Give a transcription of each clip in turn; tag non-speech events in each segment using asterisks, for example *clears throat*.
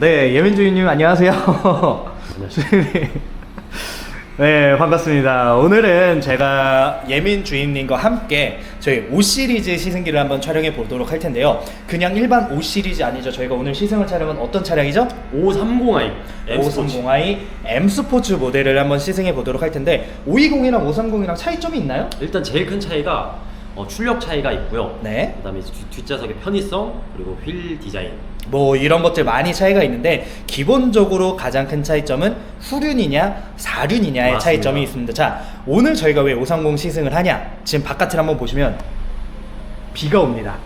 네, 예민 주인님 안녕하세요. 네, 반갑습니다. 오늘은 제가 예민 주인님과 함께 저희 5 시리즈 시승기를 한번 촬영해 보도록 할 텐데요. 그냥 일반 5 시리즈 아니죠. 저희가 오늘 시승을 촬영한 어떤 차량이죠? 530i M 스포츠. 530i M 스포츠 모델을 한번 시승해 보도록 할 텐데 520이랑 530이랑 차이점이 있나요? 일단 제일 큰 차이가 어, 출력 차이가 있고요. 네. 그다음에 뒤, 뒷좌석의 편의성 그리고 휠 디자인. 뭐 이런 것들 많이 차이가 있는데 기본적으로 가장 큰 차이점은 후륜이냐 사륜이냐의 맞습니다. 차이점이 있습니다. 자 오늘 저희가 왜 530 시승을 하냐? 지금 바깥을 한번 보시면 비가 옵니다.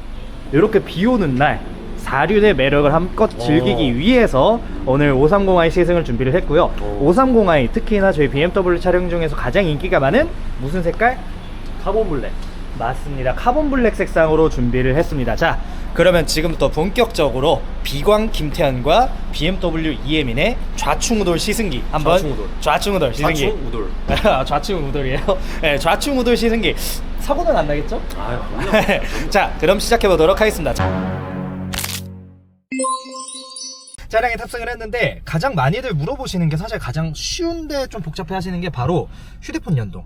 이렇게 비 오는 날 사륜의 매력을 한껏 즐기기 오. 위해서 오늘 530i 시승을 준비를 했고요. 오. 530i 특히나 저희 BMW 차량 중에서 가장 인기가 많은 무슨 색깔? 카본 블랙. 맞습니다. 카본 블랙 색상으로 준비를 했습니다. 자, 그러면 지금부터 본격적으로 비광 김태현과 BMW EM인의 좌충우돌 시승기 한번 좌충우돌. 좌충우돌 시승기 좌충 우돌. *laughs* 좌충우돌이에요. *laughs* 네, 좌충우돌 시승기 사고는 안 나겠죠? 아, 그럼요. *laughs* 자, 그럼 시작해 보도록 하겠습니다. 자. 차량에 탑승을 했는데 가장 많이들 물어보시는 게 사실 가장 쉬운데 좀 복잡해 하시는 게 바로 휴대폰 연동.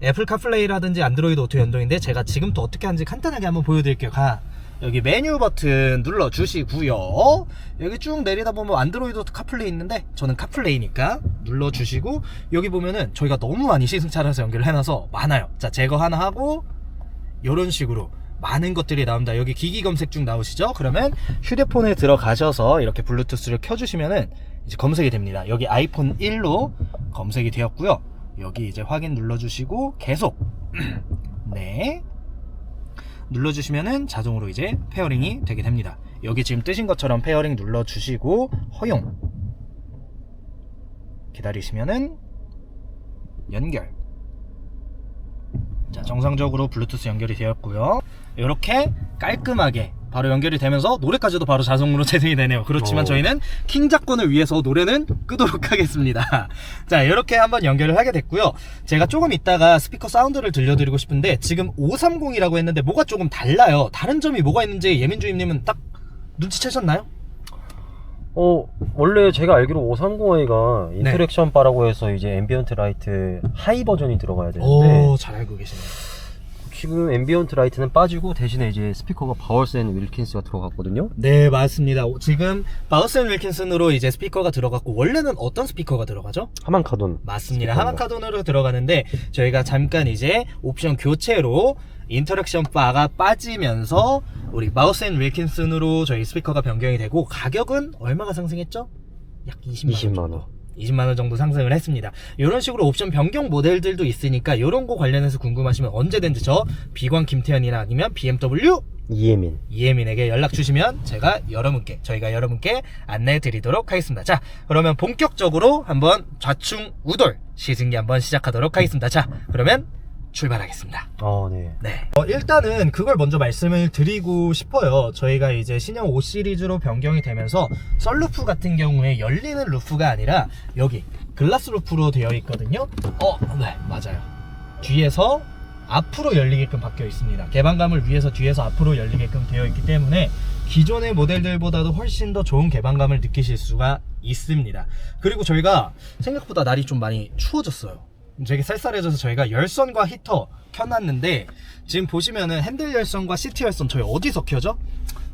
애플 카플레이라든지 안드로이드 오토 연동인데 제가 지금부터 어떻게 하는지 간단하게 한번 보여드릴게요. 가. 여기 메뉴 버튼 눌러 주시고요. 여기 쭉 내리다 보면 안드로이드 카플레이 있는데 저는 카플레이니까 눌러 주시고 여기 보면은 저희가 너무 많이 시승차라서 연결을 해놔서 많아요. 자 제거 하나 하고 이런 식으로 많은 것들이 나옵니다. 여기 기기 검색 중 나오시죠? 그러면 휴대폰에 들어가셔서 이렇게 블루투스를 켜주시면은 이제 검색이 됩니다. 여기 아이폰 1로 검색이 되었고요. 여기 이제 확인 눌러주시고 계속 *clears throat* 네 눌러주시면은 자동으로 이제 페어링이 되게 됩니다. 여기 지금 뜨신 것처럼 페어링 눌러주시고 허용. 기다리시면은 연결. 자 정상적으로 블루투스 연결이 되었고요. 이렇게 깔끔하게 바로 연결이 되면서 노래까지도 바로 자동으로 *laughs* 재생이 되네요 그렇지만 오. 저희는 킹작권을 위해서 노래는 끄도록 *laughs* 하겠습니다 자 이렇게 한번 연결을 하게 됐고요 제가 조금 이따가 스피커 사운드를 들려드리고 싶은데 지금 530이라고 했는데 뭐가 조금 달라요 다른 점이 뭐가 있는지 예민주임님은 딱 눈치채셨나요? 어 원래 제가 알기로 530i가 네. 인터랙션 바라고 해서 이제 앰비언트 라이트 하이 버전이 들어가야 되는데 오 잘 알고 계시네요 지금 앰비언트 라이트는 빠지고 대신에 이제 스피커가 바월센 윌킨스가 들어갔거든요. 네 맞습니다 지금 바우센 윌킨슨으로 이제 스피커가 들어갔고 원래는 어떤 스피커가 들어가죠? 하만카돈 맞습니다. 하마카돈으로 들어가는데 저희가 잠깐 이제 옵션 교체로 인터랙션 바가 빠지면서 우리 마우스 앤 윌킨슨으로 저희 스피커가 변경이 되고 가격은 얼마가 상승했죠? 약 20만 원. 20만 정도. 원. 20만 원 정도 상승을 했습니다. 이런 식으로 옵션 변경 모델들도 있으니까 이런 거 관련해서 궁금하시면 언제든지 저 비광 김태현이나 아니면 BMW 이예민. 이혜민에게 연락 주시면 제가 여러분께 저희가 여러분께 안내해 드리도록 하겠습니다. 자, 그러면 본격적으로 한번 좌충 우돌 시승기 한번 시작하도록 하겠습니다. 자, 그러면 출발하겠습니다. 아 네. 네. 어, 일단은 그걸 먼저 말씀을 드리고 싶어요. 저희가 이제 신형 5 시리즈로 변경이 되면서 썰루프 같은 경우에 열리는 루프가 아니라 여기 글라스 루프로 되어 있거든요. 어, 네, 맞아요. 뒤에서 앞으로 열리게끔 바뀌어 있습니다. 개방감을 위해서 뒤에서 앞으로 열리게끔 되어 있기 때문에 기존의 모델들보다도 훨씬 더 좋은 개방감을 느끼실 수가 있습니다. 그리고 저희가 생각보다 날이 좀 많이 추워졌어요. 되게 쌀쌀해져서 저희가 열선과 히터 켜놨는데 지금 보시면은 핸들 열선과 시트 열선 저희 어디서 켜죠?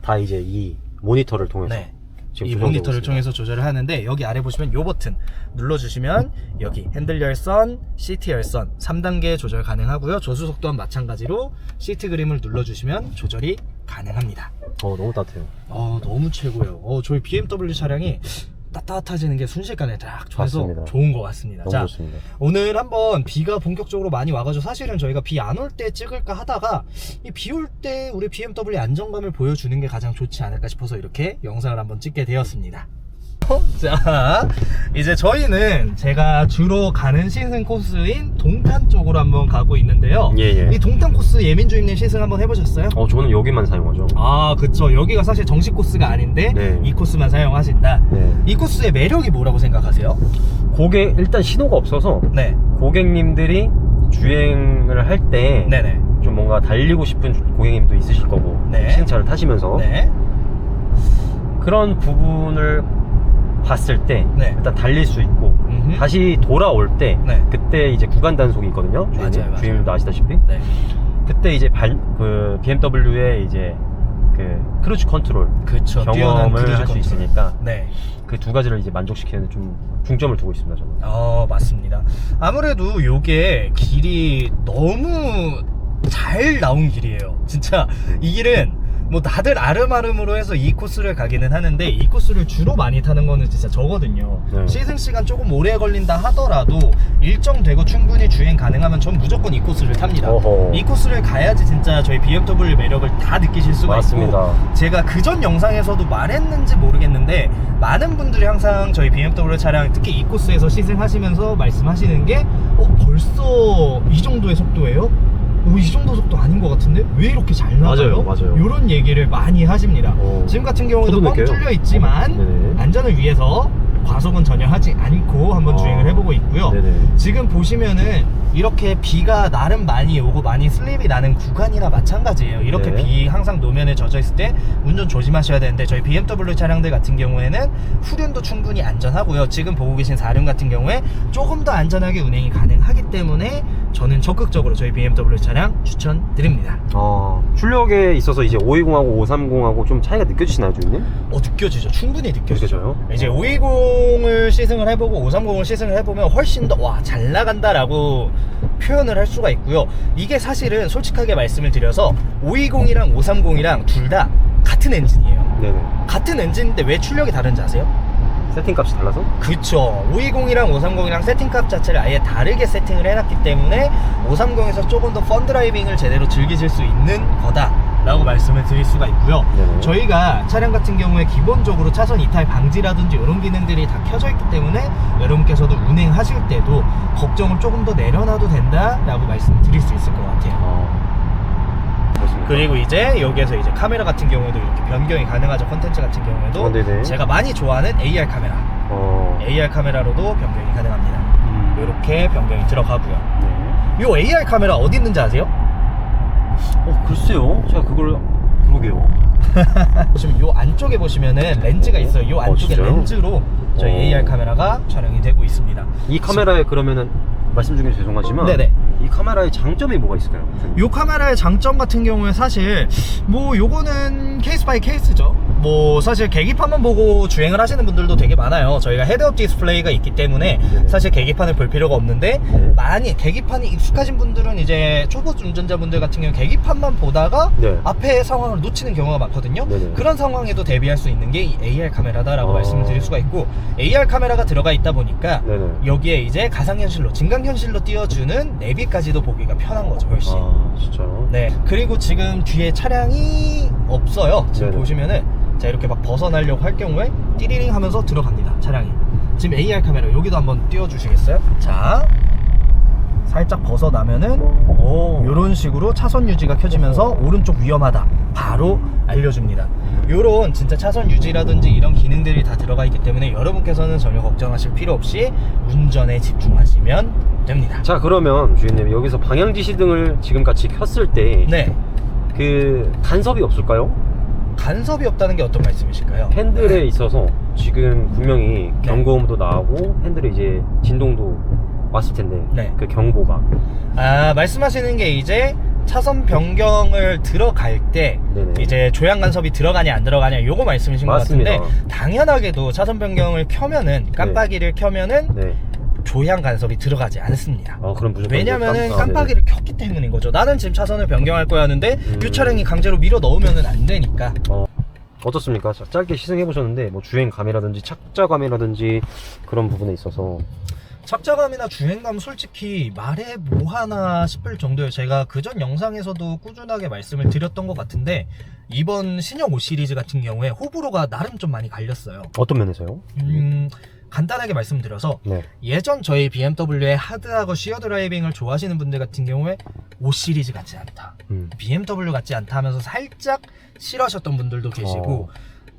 다 이제 이 모니터를 통해서 네. 지금 이 모니터를. 통해서 조절을 하는데 여기 아래 보시면 요 버튼 눌러주시면 여기 핸들 열선, 시트 열선 3단계 조절 가능하고요. 조수석 또한 마찬가지로 시트 그림을 눌러주시면 조절이 가능합니다. 어 너무 따뜻해요. 어 너무 최고예요. 어 저희 BMW 차량이 따뜻해지는 게 순식간에 딱 좋아서 맞습니다. 좋은 것 같습니다. 너무 자, 좋습니다. 오늘 한번 비가 본격적으로 많이 와가지고 사실은 저희가 비 안 올 때 찍을까 하다가 이비올 때 우리 BMW 안정감을 보여주는 게 가장 좋지 않을까 싶어서 이렇게 영상을 한번 찍게 되었습니다. *laughs* 자, 이제 저희는 제가 주로 가는 시승 코스인 동탄 쪽으로 한번 가고 있는데요. 예, 예. 이 동탄 코스 예민 주임님 시승 한번 해보셨어요? 어 저는 여기만 사용하죠. 아, 그쵸. 여기가 사실 정식 코스가 아닌데 네. 이 코스만 사용하신다. 네. 이 코스의 매력이 뭐라고 생각하세요? 고객 일단 신호가 없어서 네. 고객님들이 주행을 할때좀 네네. 뭔가 달리고 싶은 주- 고객님도 있으실 거고 네. 시승차를 타시면서 네. 그런 부분을 봤을 때 네. 일단 달릴 수 있고 음흠. 다시 돌아올 때 네. 그때 이제 구간 단속이 있거든요. 맞아요, 주인님, 맞아요. 주인님도 아시다시피 네. 그때 이제 발, 그 BMW의 이제 그 크루즈 컨트롤 그쵸. 뛰어난 경험을 크루즈 할 수 컨트롤. 있으니까 네. 그 두 가지를 이제 만족시키는 좀 중점을 두고 있습니다. 저는. 어, 맞습니다. 아무래도 요게 길이 너무 잘 나온 길이에요. 진짜 이 길은 뭐 다들 아름아름으로 해서 이 코스를 가기는 하는데 이 코스를 주로 많이 타는 거는 진짜 저거든요. 네. 시승 시간 조금 오래 걸린다 하더라도 일정 되고 충분히 주행 가능하면 전 무조건 이 코스를 탑니다. 어허. 이 코스를 가야지 진짜 저희 BMW 매력을 다 느끼실 수가 맞습니다. 있고 제가 그전 영상에서도 말했는지 모르겠는데 많은 분들이 항상 저희 BMW 차량 특히 이 코스에서 시승하시면서 말씀하시는 게 어, 벌써 이 정도의 속도예요? 오, 이 정도 속도 아닌 것 같은데 왜 이렇게 잘 나가요? 맞아요, 맞아요. 이런 얘기를 많이 하십니다. 어. 지금 같은 경우에도 저도 뻥 느껴요. 뚫려 있지만 네네. 안전을 위해서 과속은 전혀 하지 않고 한번 아. 주행을 해보고 있고요. 네네. 지금 보시면은 이렇게 비가 나름 많이 오고 많이 슬립이 나는 구간이나 마찬가지예요. 이렇게 네. 비 항상 노면에 젖어 있을 때 운전 조심하셔야 되는데 저희 BMW 차량들 같은 경우에는 후륜도 충분히 안전하고요. 지금 보고 계신 4륜 같은 경우에 조금 더 안전하게 운행이 가능하기 때문에 저는 적극적으로 저희 BMW 차량 추천드립니다. 어, 출력에 있어서 이제 520하고 530하고 좀 차이가 느껴지시나요, 주인님? 어 느껴지죠. 충분히 느껴지죠. 느껴져요? 이제 520을 시승을 해보고 530을 시승을 해보면 훨씬 더 와 잘 나간다라고 표현을 할 수가 있고요. 이게 사실은 솔직하게 말씀을 드려서 520이랑 530이랑 둘 다 같은 엔진이에요. 네네. 같은 엔진인데 왜 출력이 다른지 아세요? 세팅 값이 달라서? 그쵸 520이랑 530이랑 세팅값 자체를 아예 다르게 세팅을 해놨기 때문에 530에서 조금 더 펀드라이빙을 제대로 즐기실 수 있는 거다 라고 말씀을 드릴 수가 있고요 네네. 저희가 차량 같은 경우에 기본적으로 차선 이탈 방지라든지 이런 기능들이 다 켜져 있기 때문에 여러분께서도 운행하실 때도 걱정을 조금 더 내려놔도 된다 라고 말씀을 드릴 수 있을 것 같아요 어. 그렇습니다. 그리고 이제 여기에서 이제 카메라 같은 경우에도 이렇게 변경이 가능하죠 컨텐츠 같은 경우에도 아, 네네. 제가 많이 좋아하는 AR 카메라 어. AR 카메라로도 변경이 가능합니다. 음. 이렇게 변경이 들어가고요. 네. 이 AR 카메라 어디 있는지 아세요? 어, 글쎄요. 제가 그걸, 그러게요. *laughs* 지금 이 안쪽에 보시면은 렌즈가 있어요. 이 어, 안쪽에 진짜요? 렌즈로 저희 어. AR 카메라가 촬영이 되고 있습니다. 이 카메라에 그러면은, 말씀 중에 죄송하지만. 네네. 이 카메라의 장점이 뭐가 있을까요? 이 카메라의 장점 같은 경우에 사실 뭐 요거는 케이스 바이 케이스죠. 뭐 사실 계기판만 보고 주행을 하시는 분들도 되게 많아요. 저희가 헤드업 디스플레이가 있기 때문에. 사실 계기판을 볼 필요가 없는데 네. 많이 계기판이 익숙하신 분들은 이제 초보 운전자분들 같은 경우 계기판만 보다가 네. 앞에 상황을 놓치는 경우가 많거든요. 네네. 그런 상황에도 대비할 수 있는 게 이 AR 카메라다라고 어. 말씀을 드릴 수가 있고 AR 카메라가 들어가 있다 보니까 네네. 여기에 이제 가상현실로 증강현실로 띄워주는 내비까지도 보기가 편한 거죠 훨씬. 아, 진짜요? 네. 그리고 지금 뒤에 차량이 없어요. 지금 네네. 보시면은 자 이렇게 막 벗어나려고 할 경우에 띠리링 하면서 들어갑니다. 차량이. 지금 AR 카메라 여기도 한번 띄워주시겠어요? 자. 살짝 벗어나면은 오. 이런 식으로 차선 유지가 켜지면서 오른쪽 위험하다 바로 알려줍니다 요런 진짜 차선 유지라든지 이런 기능들이 다 들어가 있기 때문에 여러분께서는 전혀 걱정하실 필요 없이 운전에 집중하시면 됩니다 자, 그러면 주인님, 여기서 방향지시 등을 지금 같이 켰을 때. 네 그, 간섭이 없을까요? 간섭이 없다는 게 어떤 말씀이실까요? 핸들에 있어서 지금 분명히 네. 경고음도 나오고 핸들에 이제 진동도 왔을 텐데 네. 그 경보가 아 말씀하시는 게 이제 차선 변경을 들어갈 때 네네. 이제 조향 간섭이 들어가냐 안 들어가냐 요거 말씀이신 맞습니다. 것 같은데 당연하게도 차선 변경을 켜면은 깜빡이를 켜면은 네. 조향 간섭이 들어가지 않습니다. 아 그럼 무조건 왜냐면은 깜- 아, 깜빡이를 켰기 때문인 거죠. 나는 지금 차선을 변경할 거야 하는데 음. 이 차량이 강제로 밀어 넣으면은 안 되니까. 어, 어떻습니까? 자, 짧게 시승해 보셨는데 뭐 주행감이라든지 착자감이라든지 그런 부분에 있어서 착자감이나 주행감 솔직히 말해 뭐 하나 싶을 정도예요. 제가 그전 영상에서도 꾸준하게 말씀을 드렸던 것 같은데 이번 신형 5 시리즈 같은 경우에 호불호가 나름 좀 많이 갈렸어요. 어떤 면에서요? 음, 간단하게 말씀드려서 네. 예전 저희 BMW의 하드하고 시어 드라이빙을 좋아하시는 분들 같은 경우에 5 시리즈 같지 않다. 음. BMW 같지 않다 하면서 살짝 싫어하셨던 분들도 계시고 어.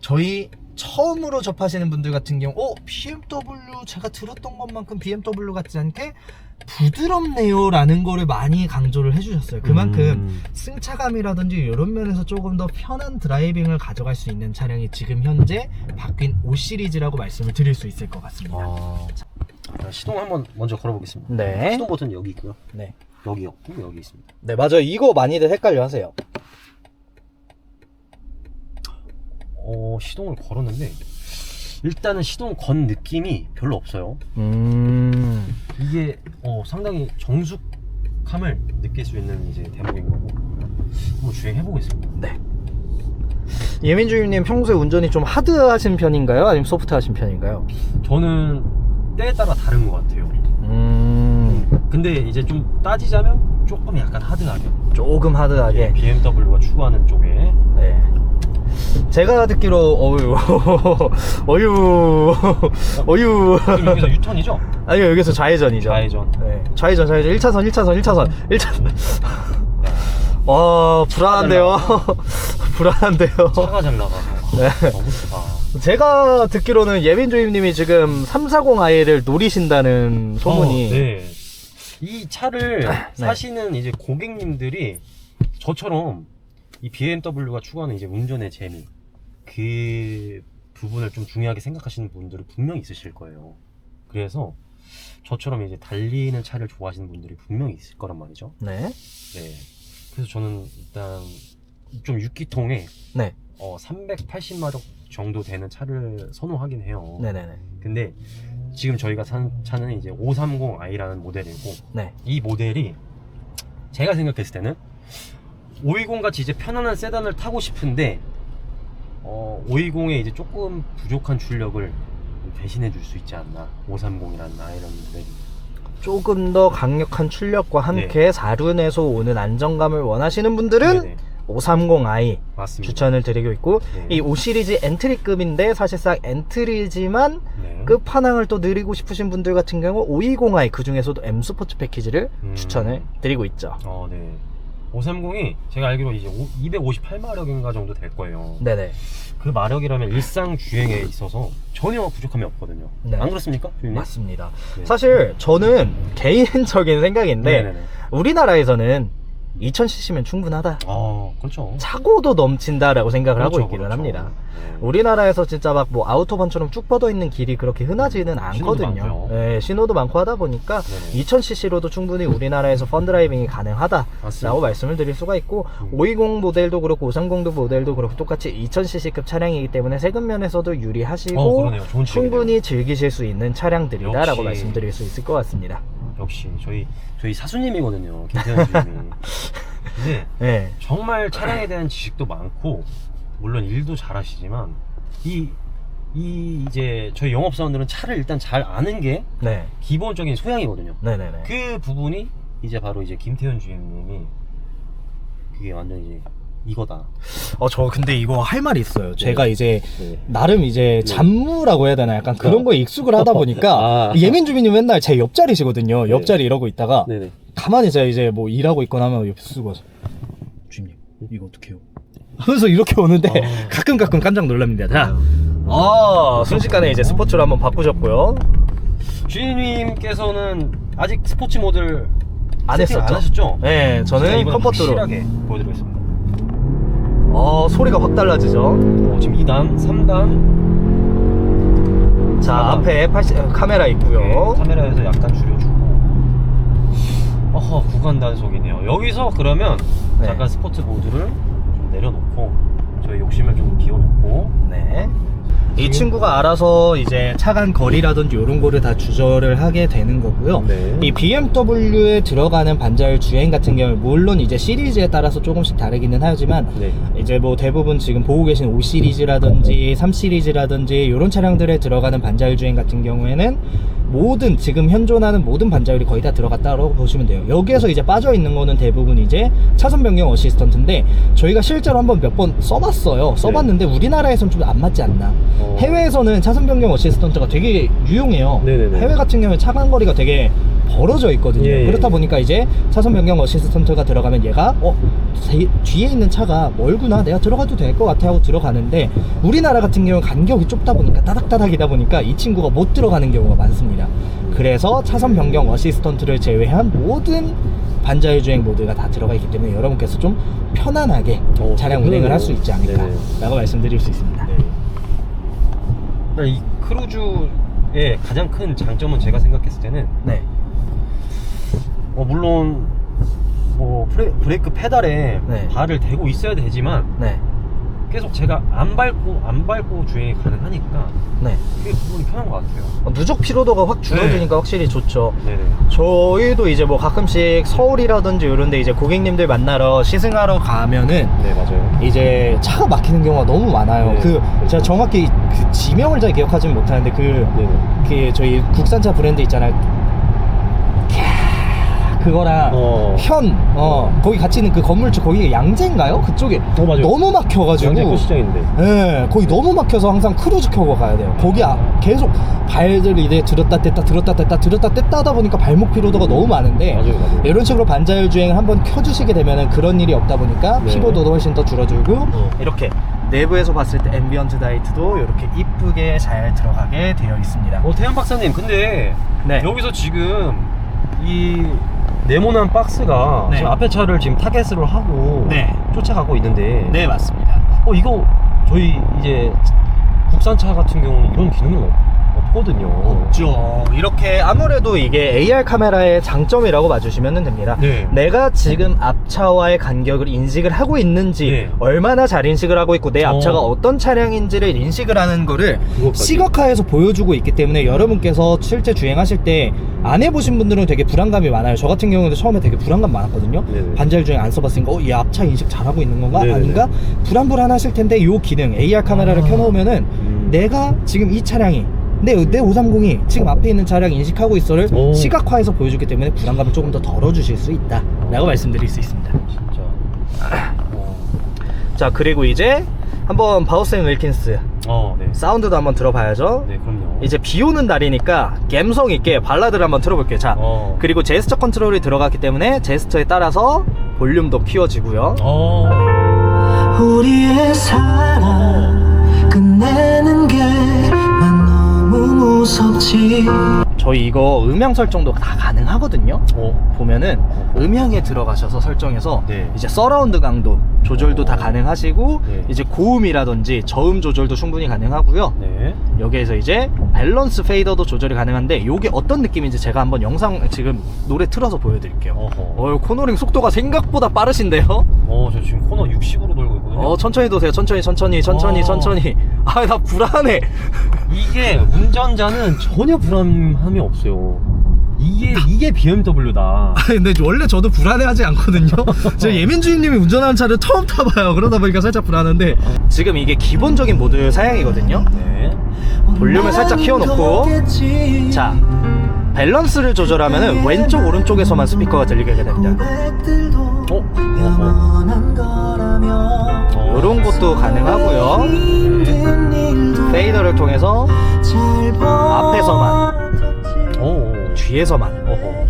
저희 처음으로 접하시는 분들 같은 경우 어 BMW 제가 들었던 것만큼 BMW 같지 않게 부드럽네요 라는 거를 많이 강조를 해주셨어요 그만큼 음. 승차감이라든지 이런 면에서 조금 더 편한 드라이빙을 가져갈 수 있는 차량이 지금 현재 바뀐 5 시리즈라고 말씀을 드릴 수 있을 것 같습니다 아. 자, 시동 한번 먼저 걸어보겠습니다. 네. 시동 버튼 여기 있고요. 네. 여기 없고 여기 있습니다. 네 맞아요 이거 많이들 헷갈려 하세요 어, 시동을 걸었는데 일단은 시동 건 느낌이 별로 없어요. 음 이게 어, 상당히 정숙함을 느낄 수 있는 이제 대목인 거고 한번 주행해 보겠습니다. 네. 예민주임님 평소에 운전이 좀 하드하신 편인가요? 아니면 소프트하신 편인가요? 저는 때에 따라 다른 것 같아요. 음 근데 이제 좀 따지자면 조금 약간 하드하게 조금 하드하게 BMW가 추구하는 쪽에 네. 제가 듣기로 어유 *laughs* 어유 *laughs* 어유 지금 여기서 유턴이죠? 아니요 여기서 좌회전이죠 좌회전. 네. 좌회전 좌회전 1차선 1차선 1차선 1차선 와 불안한데요 *laughs* 불안한데요 차가 잘 나가서 네. 너무 좋다. 제가 듣기로는 예민조임님이 지금 340i를 노리신다는 소문이 어, 네. 이 차를 네. 사시는 이제 고객님들이 저처럼 이 BMW가 추구하는 이제 운전의 재미 그 부분을 좀 중요하게 생각하시는 분들이 분명히 있으실 거예요. 그래서 저처럼 이제 달리는 차를 좋아하시는 분들이 분명히 있을 거란 말이죠. 네. 네. 그래서 저는 일단 좀 6기통에 네. 어, 380마력 정도 되는 차를 선호하긴 해요. 네네네. 근데 지금 저희가 산 차는 이제 530i라는 모델이고 네. 이 모델이 제가 생각했을 때는 520 같이 이제 편안한 세단을 타고 싶은데 어, 520에 이제 조금 부족한 출력을 대신해 줄 수 있지 않나 530이라는 아이런 모델이 조금 더 강력한 출력과 함께 사륜에서 오는 안정감을 원하시는 분들은 네네, 530i 맞습니다. 추천을 드리고 있고 네. 이5 시리즈 엔트리급인데 사실상 엔트리지만 네. 끝판왕을 또 누리고 싶으신 분들 같은 경우 520i 그 중에서도 M 스포츠 패키지를 음. 추천을 드리고 있죠. 어, 네. 530이 제가 알기로 이제 258마력인가 정도 될 거예요. 네네. 그 마력이라면 일상 주행에 있어서 전혀 부족함이 없거든요. 네. 안 그렇습니까? 주인님? 맞습니다. 네. 사실 저는 개인적인 생각인데 네네네. 우리나라에서는 2000cc면 충분하다. 아, 그렇죠. 차고도 넘친다라고 생각을 하고 그렇죠, 있기는 그렇죠. 합니다. 네. 우리나라에서 진짜 막 뭐 아우토반처럼 쭉 뻗어 있는 길이 그렇게 흔하지는 음, 신호도 않거든요. 많고요. 네, 신호도 많고 하다 보니까 네네. 2000cc로도 충분히 우리나라에서 펀드라이빙이 가능하다라고 맞습니다. 말씀을 드릴 수가 있고 음. 520 모델도 그렇고 530도 모델도 그렇고 똑같이 2000cc급 차량이기 때문에 세금 면에서도 유리하시고 어, 충분히 즐기실 수 있는 차량들이다라고. 말씀드릴 수 있을 것 같습니다. 역시 저희 저희 사수님이거든요. 김태현 주임이. *laughs* 근데 네. 정말 차량에 대한 지식도 많고 물론 일도 잘하시지만 이, 이 이제 저희 영업사원들은 차를 일단 잘 아는 게 네. 기본적인 소양이거든요. 네네네. 그 부분이 이제 바로 이제 김태현 주임님이 그게 완전 이제 이거다. 어, 저 근데 이거 할 말이 있어요. 제가 이제 네. 나름 이제 잡무라고 해야 되나 약간 그런 거에 익숙을 하다 보니까 *laughs* 아. 예민 주민님 맨날 제 옆자리시거든요. 네. 옆자리 이러고 있다가 네네. 가만히 제가 이제 뭐 일하고 있거나 하면 옆에 쓰고 주임님 이거 어떻게 해요? 하면서 이렇게 오는데 아. *laughs* 가끔 가끔 깜짝 놀랍니다. 자, 어, 순식간에 이제 스포츠로 한번 바꾸셨고요. 주임님께서는 아직 스포츠 모드를 안 세팅 했었죠? 안 하셨죠? 네, 저는 컴포트로. 보여드리겠습니다. 어, 소리가 확 달라지죠. 어, 지금 2단, 3단 자, 아. 앞에 80, 카메라 있고요. 카메라에서 약간 줄여주고 어허 구간 단속이네요 여기서 그러면 네. 잠깐 스포츠 모드를 좀 내려놓고 저희 욕심을 좀 비워놓고 네. 이 친구가 알아서 이제 차간 거리라든지 이런 거를 다 조절을 하게 되는 거고요. 네. 이 BMW에 들어가는 반자율 주행 같은 경우 물론 이제 시리즈에 따라서 조금씩 다르기는 하지만 네. 이제 뭐 대부분 지금 보고 계신 5 시리즈라든지 3 시리즈라든지 이런 차량들에 들어가는 반자율 주행 같은 경우에는 모든 지금 현존하는 모든 반자율이 거의 다 들어갔다고 보시면 돼요. 여기에서 이제 빠져 있는 거는 대부분 이제 차선 변경 어시스턴트인데 저희가 실제로 한번 몇 번 써봤어요. 써봤는데 우리나라에선 좀 안 맞지 않나. 어. 해외에서는 차선 변경 어시스턴트가 되게 유용해요. 네네네. 해외 같은 경우에 차간 거리가 되게 벌어져 있거든요. 예, 예. 그렇다 보니까 이제 차선 변경 어시스턴트가 들어가면 얘가 어 제- 뒤에 있는 차가 멀구나 내가 들어가도 될 것 같아 하고 들어가는데 우리나라 같은 경우는 간격이 좁다 보니까 따닥따닥이다 보니까 이 친구가 못 들어가는 경우가 많습니다. 그래서 차선 변경 어시스턴트를 제외한 모든 반자율 주행 모드가 다 들어가 있기 때문에 여러분께서 좀 편안하게 어, 차량. 운행을 할 수 있지 않을까라고 네네. 말씀드릴 수 있습니다. 네. 일단 이 크루즈의 가장 큰 장점은 제가 생각했을 때는 네. 어, 물론 뭐 브레, 브레이크 페달에 네. 발을 대고 있어야 되지만 네. 계속 제가 안 밟고 안 밟고 주행이 가능하니까 네. 그게 부분이 편한 것 같아요. 어, 누적 피로도가 확 줄어드니까 확실히 좋죠. 네네. 저희도 이제 뭐 가끔씩 서울이라든지 이런데 이제 고객님들 만나러 시승하러 가면은 네 맞아요. 이제 차가 막히는 경우가 너무 많아요. 네, 그 그렇죠. 제가 정확히 그 지명을 잘 기억하지는 못하는데 그. 그 저희 국산차 브랜드 있잖아요. 캬, 그거랑 어. 현, 어, 거기 같이 있는 그 건물주 거기 양재인가요? 그쪽에 어, 맞아요. 너무 막혀가지고. 양재 꽃시장인데. 예, 거기 너무 막혀서 항상 크루즈 켜고 가야 돼요. 거기 아, 계속 발을 이제 들었다 뗐다 들었다 뗐다 들었다 뗐다 하다 보니까 발목 피로도가 너무 많은데 맞아요, 맞아요. 이런 식으로 반자율 주행을 한번 켜주시게 되면은 그런 일이 없다 보니까 네. 피로도도 훨씬 더 줄어들고 어. 이렇게 내부에서 봤을 때 앰비언트 라이트도 이렇게 이쁘게 잘 들어가게 되어 있습니다. 어 태양 박사님 근데 네. 여기서 지금 이 네모난 박스가 네. 지금 앞에 차를 지금 타겟으로 하고 네. 쫓아가고 있는데 네 맞습니다. 어 이거 저희 이제 국산차 같은 경우는 이런 기능은 없- 없거든요. 없죠. 이렇게 아무래도 이게 AR 카메라의 장점이라고 봐주시면 됩니다. 네. 내가 지금 앞차와의 간격을 인식을 하고 있는지 네. 얼마나 잘 인식을 하고 있고 내 앞차가 어. 어. 떤 차량인지를 인식을 하는 거를 그것까지. 시각화해서 보여주고 있기 때문에 여러분께서 실제 주행하실 때 안 해보신 분들은 되게 불안감이 많아요. 저 같은 경우는 처음에 되게 불안감 많았거든요. 네네. 반자율 주행 안 써봤으니까 어, 이 앞차 인식 잘하고 있는 건가 네네네. 아닌가 불안불안하실 텐데 이 기능 AR 카메라를 아. 켜놓으면은 음. 내가 지금 이 차량이 내, 내 530이 지금 앞에 있는 차량 인식하고 있어를 오. 시각화해서 보여주기 때문에 불안감을 조금 더 덜어주실 수 있다 라고 말씀드릴 수 있습니다 진짜. 어, 자 그리고 이제 한번 바우스 앤 윌킨스 어, 네. 사운드도 한번 들어봐야죠 네, 그럼요. 이제 비 오는 날이니까 감성 있게 발라드를 한번 틀어볼게요 자 어. 그리고 제스처 컨트롤이 들어갔기 때문에 제스처에 따라서 볼륨도 키워지고요 어. 우리의 사랑 너 무 무섭지 저희 이거 음향 설정도 다 가능하거든요 어. 보면은 음향에 들어가셔서 설정해서 네. 이제 서라운드 강도 조절도 다 가능하시고 네. 이제 고음이라든지 저음 조절도 충분히 가능하고요. 네. 여기에서 이제 밸런스 페이더도 조절이 가능한데 이게 어떤 느낌인지 제가 한번 영상 지금 노래 틀어서 보여드릴게요. 어허. 어, 코너링 속도가 생각보다 빠르신데요? 어, 저 지금 코너 60으로 돌고. 어, 천천히 도세요. 천천히, 천천히, 천천히, 어. 천천히. 아, 나 불안해. 이게 운전자는 전혀 불안함이 없어요. 이게 이게 BMW다. 근데 원래 저도 불안해하지 않거든요. *laughs* 저 예민주임님이 운전하는 차를 처음 타봐요. 그러다 보니까 살짝 불안한데 지금 이게 기본적인 모드 사양이거든요. 네. 볼륨을 살짝 키워놓고 자 밸런스를 조절하면 왼쪽 오른쪽에서만 스피커가 들리게 됩니다. 어? 어허. 이런 것도 가능하고요. 페이더를 통해서 앞에서만 어. 뒤에서만 어허.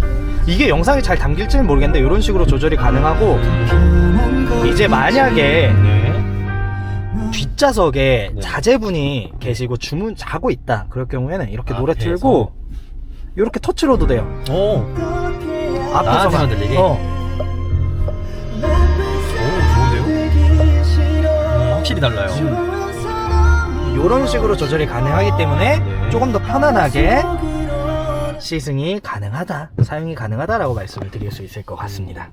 이게 영상이 잘 담길지는 모르겠는데 이런 식으로 조절이 가능하고 이제 만약에 네. 뒷좌석에 네. 자제분이 계시고 주문 자고 있다 그럴 경우에는 이렇게 노래 앞에서? 틀고 이렇게 터치로도 돼요 어. 앞에서만 나한테만 들리게? 어. 확실히 달라요. 이런 식으로 조절이 가능하기 때문에 네. 조금 더 편안하게 시승이 가능하다 사용이 가능하다라고 말씀을 드릴 수 있을 것 같습니다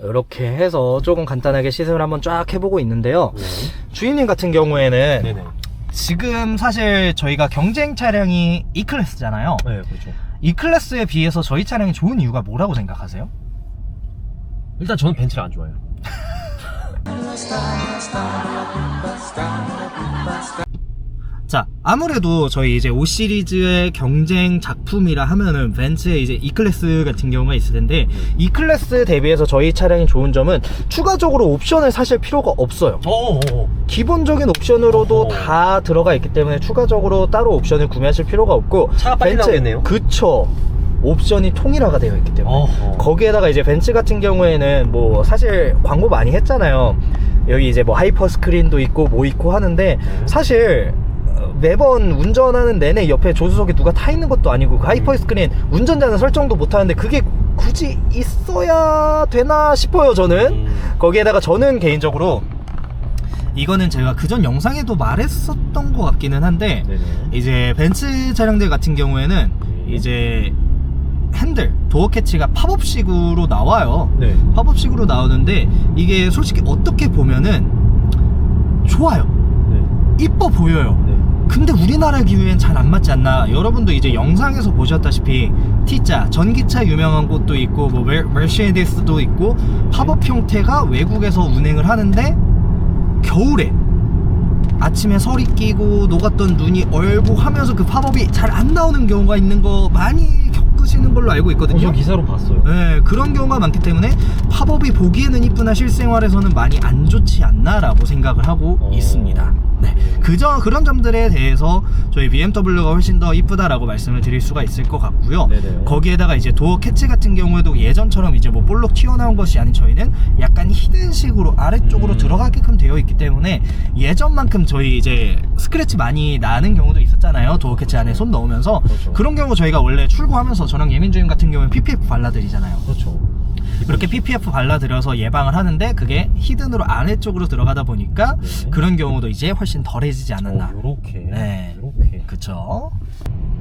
이렇게 해서 조금 간단하게 시승을 한번 쫙 해보고 있는데요 네. 주인님 같은 경우에는 네네. 지금 사실 저희가 경쟁 차량이 E클래스잖아요 네, 그렇죠. E클래스에 비해서 저희 차량이 좋은 이유가 뭐라고 생각하세요? 일단 저는 벤츠를 안 좋아해요. *laughs* 자 아무래도 저희 이제 5 시리즈의 경쟁 작품이라 하면은 벤츠의 이제 E클래스 같은 경우가 있을 텐데 E클래스 대비해서 저희 차량이 좋은 점은 추가적으로 옵션을 사실 필요가 없어요 어, 어, 어. 기본적인 옵션으로도. 다 들어가 있기 때문에 추가적으로 따로 옵션을 구매하실 필요가 없고 차가 빨리 나오겠네요. 그쵸 옵션이 통일화가 되어 있기 때문에 어허. 거기에다가 이제 벤츠 같은 경우에는 뭐 사실 광고 많이 했잖아요. 여기 이제 뭐 하이퍼 스크린도 있고 뭐 있고 하는데 사실 어, 매번 운전하는 내내 옆에 조수석에 누가 타 있는 것도 아니고 그 하이퍼 스크린 운전자는 설정도 못 하는데 그게 굳이 있어야 되나 싶어요 저는 음. 거기에다가 저는 개인적으로 이거는 제가 그전 영상에도 말했었던 것 같기는 한데 네네. 이제 벤츠 차량들 같은 경우에는 이제 핸들 도어 캐치가 팝업식으로 나와요. 네. 팝업식으로 나오는데 이게 솔직히 어떻게 보면은 좋아요. 네. 이뻐 보여요. 네. 근데 우리나라 기후엔 잘 안 맞지 않나? 여러분도 이제 영상에서 보셨다시피 T자 전기차 유명한 곳도 있고 뭐 메- 메르세데스도 있고 팝업 형태가 외국에서 운행을 하는데 겨울에 아침에 설이 끼고 녹았던 눈이 얼고 하면서 그 팝업이 잘 안 나오는 경우가 있는 거 많이 겪으시는 걸로 알고 어, 있거든요. 저 기사로 봤어요. 네, 그런 경우가 많기 때문에 팝업이 보기에는 이쁘나 실생활에서는 많이 안 좋지 않나라고 생각을 하고 어. 있습니다. 네, 그저 그런 점들에 대해서 저희 BMW가 훨씬 더 이쁘다라고 말씀을 드릴 수가 있을 것 같고요. 네네. 거기에다가 이제 도어 캐치 같은 경우에도 예전처럼 이제 뭐 볼록 튀어나온 것이 아닌 저희는 약간 히든식으로 아래쪽으로 음. 들어가게끔 되어 있기 때문에 예전만큼 저희 이제 스크래치 많이 나는 경우도 있었잖아요. 도어 캐치 안에 손 넣으면서 그렇죠. 그런 경우 저희가 원래 출고하면서 저랑 예민주임 같은 경우는 PPF 발라드리잖아요. 그렇죠. 그렇게 PPF 발라드려서 예방을 하는데 그게 히든으로 아래쪽으로 들어가다 보니까 네. 그런 경우도 이제 훨씬 덜해지지 않았나. 어, 요렇게. 네. 요렇게. 그쵸?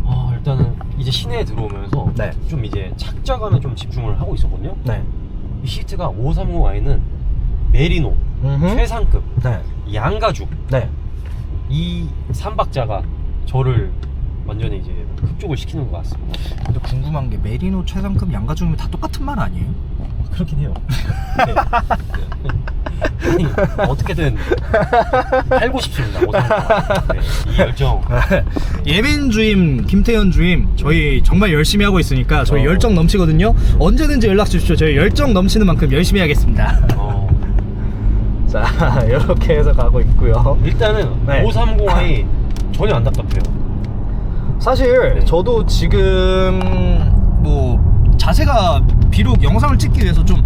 아, 일단은 이제 시내에 들어오면서 네. 좀 이제 착자감에 좀 집중을 하고 있었거든요. 네. 이 시트가 530i는 메리노 음흠. 최상급 네. 양가죽 네. 이 삼박자가 저를 완전히 이제 흡족을 시키는 것 같습니다. 근데 궁금한 게 메리노 최상급 양가죽이면 다 똑같은 말 아니에요? 그렇긴 해요. 네. *laughs* 아니 어떻게든 팔고 싶습니다. 530i. 네. 이 열정. 예민 주임, 김태현 주임, 저희 정말 열심히 하고 있으니까 저희 어. 열정 넘치거든요. 언제든지 연락 주십시오. 저희 열정 넘치는 만큼 열심히 하겠습니다. 어, 자, *laughs* 이렇게 해서 가고 있고요. 일단은 네. 530i *laughs* 전혀 안 답답해요. 사실 네. 저도 지금 뭐 자세가 비록 영상을 찍기 위해서 좀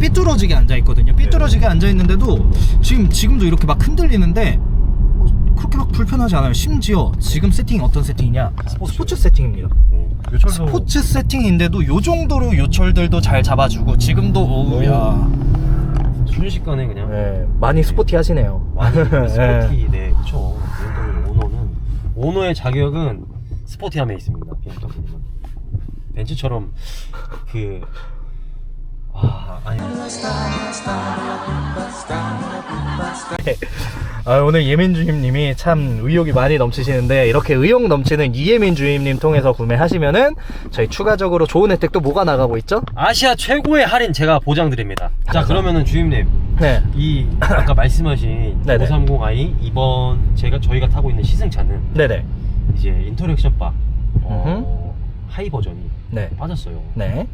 삐뚤어지게 앉아 있거든요. 삐뚤어지게 앉아 있는데도 지금 지금도 이렇게 막 흔들리는데 어, 그렇게 막 불편하지 않아요. 심지어 지금 세팅이 어떤 세팅이냐? 스포츠. 세팅입니다. 어, 요철도 스포츠 세팅인데도 요 정도로 요철들도 잘 잡아주고 지금도 오우야 순식간에 그냥 네, 많이 스포티 하시네요. 많이 *laughs* 네. 스포티 네 그쵸 BMW 오너는 오너의 자격은 스포티함에 있습니다 BMW는 벤츠처럼 그 아, 아니 아, 오늘 예민 주임님이 참 의욕이 많이 넘치시는데 이렇게 의욕 넘치는 이예민 주임님 통해서 구매하시면은 저희 추가적으로 좋은 혜택도 뭐가 나가고 있죠? 아시아 최고의 할인 제가 보장드립니다. 자 그러면은 주임님. 네, 이 아까 말씀하신 *laughs* 네네. 530i 이번 제가 저희가 타고 있는 시승차는 네네, 이제 인터랙션 바 어, 하이 버전이 네, 빠졌어요. 네.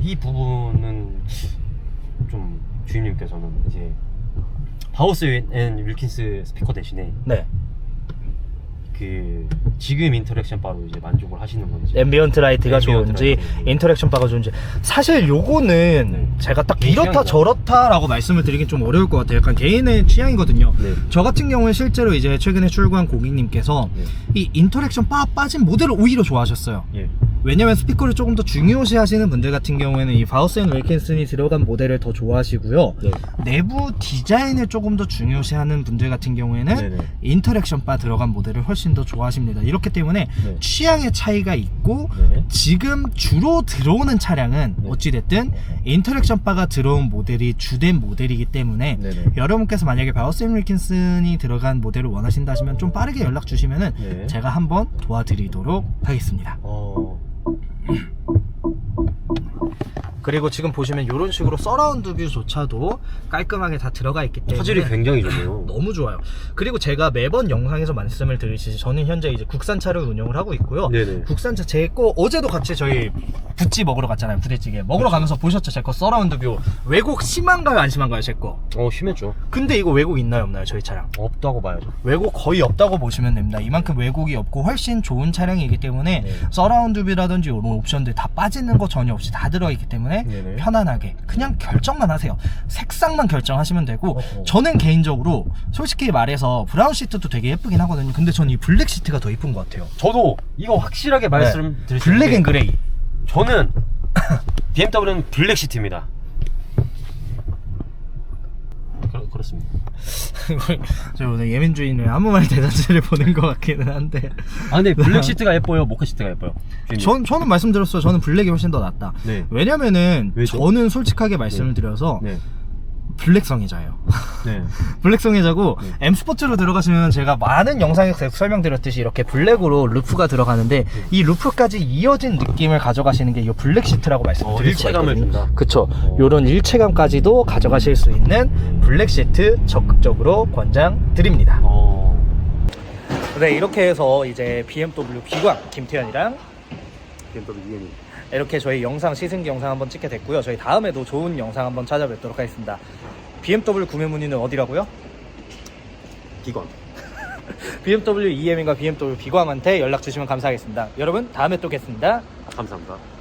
이 부분은 좀 주임님께서는 이제 바우스 앤 윌킨스 스피커 대신에 네. 그 지금 인터랙션 바로 이제 만족을 하시는 건지 앰비언트 라이트가 앰비언트 좋은지 라이트. 인터랙션 바가 좋은지 사실 요거는 네. 제가 딱 이렇다. 저렇다라고 말씀을 드리긴 좀 어려울 것 같아요 약간 개인의 취향이거든요 네. 저 같은 경우는 실제로 이제 최근에 출고한 고객님께서 네. 이 인터랙션 바 빠진 모델을 오히려 좋아하셨어요 예. 왜냐면 스피커를 조금 더 중요시 하시는 분들 같은 경우에는 이 바우스 앤 윌킨슨이 들어간 모델을 더 좋아하시고요 네. 내부 디자인을 조금 더 중요시 하는 분들 같은 경우에는 네네. 인터랙션 바 들어간 모델을 훨씬 더 좋아하십니다 이렇기 때문에 네. 취향의 차이가 있고 네. 지금 주로 들어오는 차량은 네. 어찌됐든 인터랙션 바가 들어온 모델이 주된 모델이기 때문에 네네. 여러분께서 만약에 바우스 앤 윌킨슨이 들어간 모델을 원하신다 하시면 좀 빠르게 연락 주시면은 네. 제가 한번 도와드리도록 하겠습니다 어. 그리고 지금 보시면 이런 식으로 서라운드 뷰조차도 깔끔하게 다 들어가 있기 때문에 화질이 굉장히 좋네요. *laughs* 너무 좋아요 그리고 제가 매번 영상에서 말씀을 드리듯이 저는 현재 이제 국산차를 운영을 하고 있고요. 네네. 국산차 제 거 어제도 같이 저희 부찌 먹으러 갔잖아요. 부대찌개 먹으러 가면서 보셨죠? 제 거 서라운드 뷰 왜곡 심한가요? 안 심한가요? 제 거. 어 심했죠. 근데 이거 왜곡 있나요? 없나요? 저희 차량. 없다고 봐야죠. 왜곡 거의 없다고 보시면 됩니다. 이만큼 왜곡이 없고 훨씬 좋은 차량이기 때문에 네. 서라운드 뷰라든지 이런 옵션들 다 빠지는 거 전혀 없이 다 들어있기 때문에 네네. 편안하게 그냥 결정만 하세요. 색상만 결정하시면 되고 어허. 저는 개인적으로 솔직히 말해서 브라운 시트도 되게 예쁘긴 하거든요. 근데 저는 이 블랙 시트가 더 이쁜 것 같아요. 저도 이거 확실하게 말씀드릴 수 네. 블랙 앤 있는데 그레이. 저는 *coughs* BMW는 블랙 시트입니다. 그렇, 그렇습니다. *laughs* 저 오늘 예민주의는 아무 말 대잔치를 보는 것 같기는 한데 아 근데 *laughs* 블랙 시트가 예뻐요, 모카 시트가 예뻐요. 주인님. 전, 저는 말씀드렸어요. 저는 블랙이 훨씬 더 낫다. 네. 왜냐면은 왜죠? 저는 솔직하게 말씀을 네. 드려서 네. 블랙 성애자예요. 네. *laughs* 블랙 성애자고 네. M 스포츠로 들어가시면 제가 많은 영상에서 설명드렸듯이 이렇게 블랙으로 루프가 들어가는데 네. 이 루프까지 이어진 느낌을 가져가시는 게 이 블랙 시트라고 말씀드릴 어, 수가 일체감을 있거든요. 준다. 그쵸. 어. 요런 일체감까지도 가져가실 수 있는 블랙 시트 적극적으로 권장드립니다. 어. 네, 이렇게 해서 이제 BMW 비광 김태현이랑 BMW EM이. 이렇게 저희 영상 시승기 영상 한번 찍게 됐고요. 저희 다음에도 좋은 영상 한번 찾아뵙도록 하겠습니다. BMW 구매 문의는 어디라고요? 비건. *laughs* BMW EM인가 BMW 비광한테 연락 주시면 감사하겠습니다. 여러분 다음에 또 뵙겠습니다. 감사합니다.